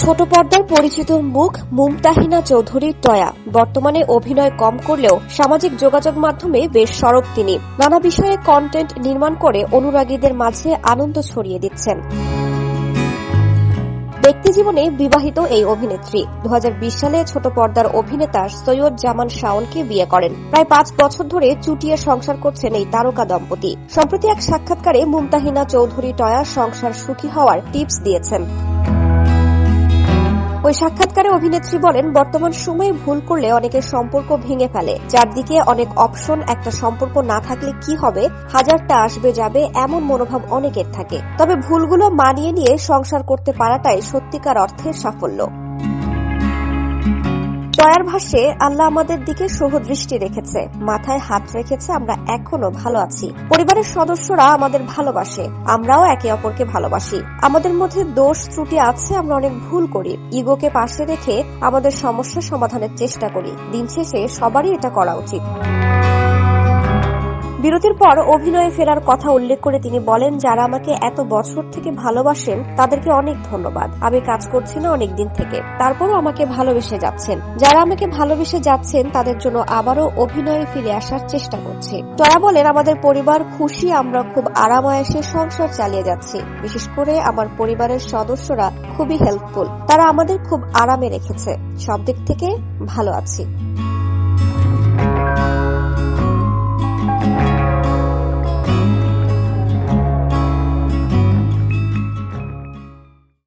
ছোট পর্দার পরিচিত মুখ মুমতাহিনা চৌধুরী টয়া বর্তমানে অভিনয় কম করলেও সামাজিক যোগাযোগ মাধ্যমে বেশ সরব তিনি। নানা বিষয়ে কন্টেন্ট নির্মাণ করে অনুরাগীদের মাঝে আনন্দ ছড়িয়ে দিচ্ছেন। ব্যক্তিজীবনে বিবাহিত এই অভিনেত্রী। দু হাজার বিশ সালে ছোট পর্দার অভিনেতা সৈয়দ জামান শাওনকে বিয়ে করেন। প্রায় পাঁচ বছর ধরে চুটিয়ে সংসার করছেন এই তারকা দম্পতি। সম্প্রতি এক সাক্ষাৎকারে মুমতাহিনা চৌধুরী টয়া সংসার সুখী হওয়ার টিপস দিয়েছেন। ওই সাক্ষাৎকারে অভিনেত্রী বলেন, বর্তমান সময়ে ভুল করলে অনেকের সম্পর্ক ভেঙে ফেলে। চারদিকে অনেক অপশন, একটা সম্পর্ক না থাকলে কি হবে? হাজারটা আসবে যাবে, এমন মনোভাব অনেকের থাকে। তবে ভুলগুলো মানিয়ে নিয়ে সংসার করতে পারাটাই সত্যিকার অর্থে সাফল্য। জয়ার ভাষ্যে, আল্লাহ আমাদের দিকে সহদৃষ্টি রেখেছে। মাথায় হাত রেখেছে, আমরা এখনও ভালো আছি। পরিবারের সদস্যরা আমাদের ভালোবাসে, আমরাও একে অপরকে ভালোবাসি। আমাদের মধ্যে দোষ ত্রুটি আছে, আমরা অনেক ভুল করি। ইগোকে পাশে রেখে আমাদের সমস্যা সমাধানের চেষ্টা করি। দিন শেষে সবারই এটা করা উচিত। বিরতির পর অভিনয়ে ফেরার কথা উল্লেখ করে তিনি বলেন, যারা আমাকে এত বছর থেকে ভালোবাসেন, তাদেরকে অনেক ধন্যবাদ। আমি কাজ করছি না অনেক দিন থেকে। তারপরও আমাকে ভালোবেসে যাচ্ছেন। যারা আমাকে ভালোবেসে যাচ্ছেন, তাদের জন্য আবারও অভিনয়ে ফিরে আসার চেষ্টা করছি। তারা বলেন, আমাদের পরিবার খুশি, আমরা খুব আরামায়াসে সংসার চালিয়ে যাচ্ছি। বিশেষ করে আমার পরিবারের সদস্যরা খুবই হেল্পফুল তারা আমাদের খুব আরামে রেখেছে। সব দিক থেকে ভালো আছি।